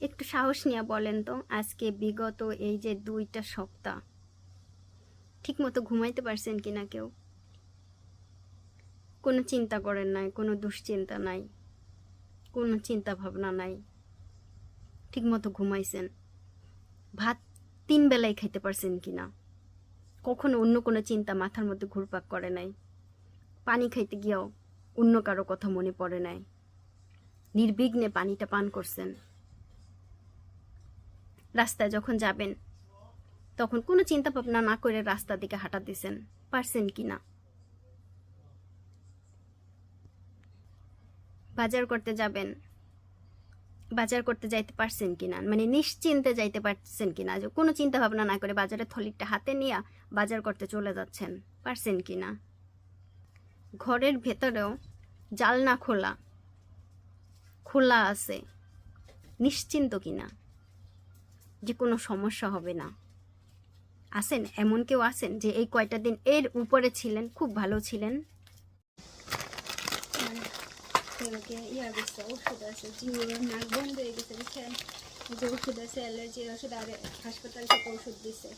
একটু সাহস নিয়ে বলেন তো, আজকে বিগত এই যে দুইটা সপ্তাহ ঠিক মতো ঘুমাইতে পারছেন কি না কেউ? কোনো চিন্তা করেন নাই, কোনো দুশ্চিন্তা নাই, কোনো চিন্তা ভাবনা নাই ঠিক মতো ঘুমাইছেন। ভাত তিন বেলায় খাইতে পারছেন কি না কখনো অন্য কোনো চিন্তা মাথার মধ্যে ঘুরপাক করে নাই? পানি খাইতে গিয়েও অন্য কারও কথা মনে পড়ে নাই? নির্বিঘ্নে পানিটা পান করছেন। রাস্তায় যখন যাবেন, তখন কোনো চিন্তা ভাবনা না করে রাস্তার দিকে হাঁটা দিছেন। পারছেন কি না? বাজার করতে যাবেন। বাজার করতে যাইতে পারছেন কিনা মানে নিশ্চিন্তে যাইতে পারছেন কিনা যে কোনো চিন্তা ভাবনা না করে বাজারের থলিটা হাতে নিয়ে বাজার করতে চলে যাচ্ছেন। পারছেন কিনা ঘরের ভেতরেও জালনা খোলা। খোলা আছে। নিশ্চিন্ত কিনা যে কোনো সমস্যা হবে না। আছেন? এমন কেউ আছেন যে এই কয়টা দিন এর উপরে ছিলেন খুব ভালো ছিলেন? ওষুধ আছে নাক বন্ধ হয়ে গেছে এই যে ওষুধ আছে অ্যালার্জির ওষুধ আর হাসপাতাল থেকে ওষুধ দিছে।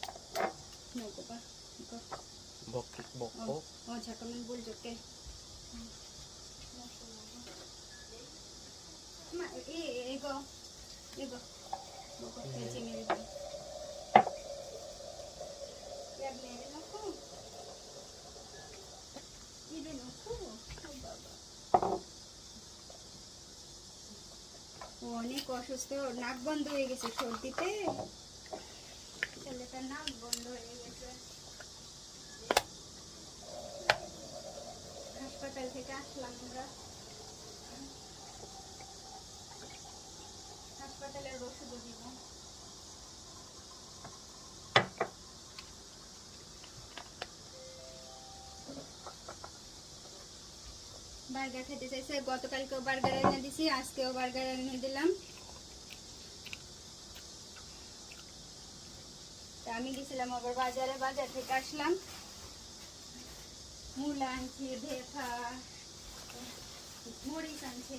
এগো এগো। অনেক অসুস্থ, নাক বন্ধ হয়ে গেছে সর্দিতে। ছেলেটার নাক বন্ধ হয়ে গেছে। হাসপাতাল থেকে আসলাম আমরা। হাসপাতালের ওষুধও দিব। বার্গার খেতে চাইছে, গতকালকেও বার্গার এনে দিছি, আজকেও বার্গার এনে দিলাম। আমি গেছিলাম আবার বাজারে, বাজার থেকে আসলাম। মূলা আনছি, ভেফা, মরিচ আনছে।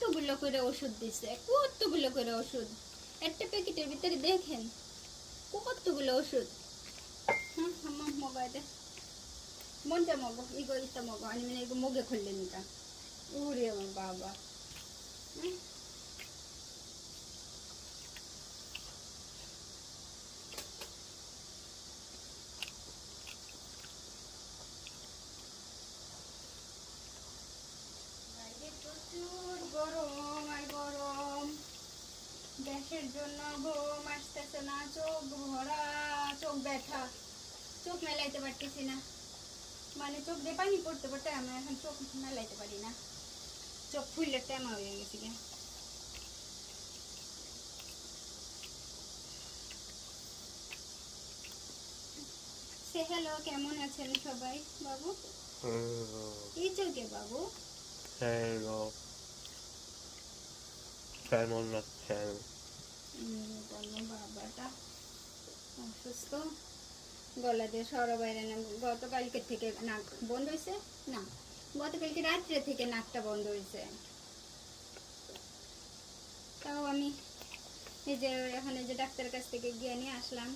কতগুলো করে ওষুধ দিছে? কতগুলো করে ওষুধ? একটা প্যাকেটের ভিতরে দেখেন, কতগুলো ওষুধ? মগাইতে মনটা মগো ইগো ইতা মগো আমি মানে মগে খুললেন এটা। ওরে বাবা হুম? বাইরে প্রচুর গরম আর গরম গ্যাসের জন্য ঘুম আসতেছে না চোখ ভরা চোখ ব্যথা। চোখ মেলাইতে পারতেছি না। মানে চোখ দিয়ে পানি পড়তে পড়তে আমি এখন চোখ মেলাইতে পারি না। চোখ ফুললে টেমা হয়ে গেছে গে সে হ্যালো কেমন আছেন সবাই? বাবু? এই চোখে বাবু? হ্যালো। কেমন আছেন? গলা দিয়ে সরো বাইরে না, গতকালকে থেকে নাক বন্ধ হয়েছে? না। গতকালকে রাত্রে থেকে নাকটা বন্ধ হয়েছে। তাও আমি এই যে, এখানে যে ডাক্তারের কাছ থেকে গিয়ে নিয়ে আসলাম।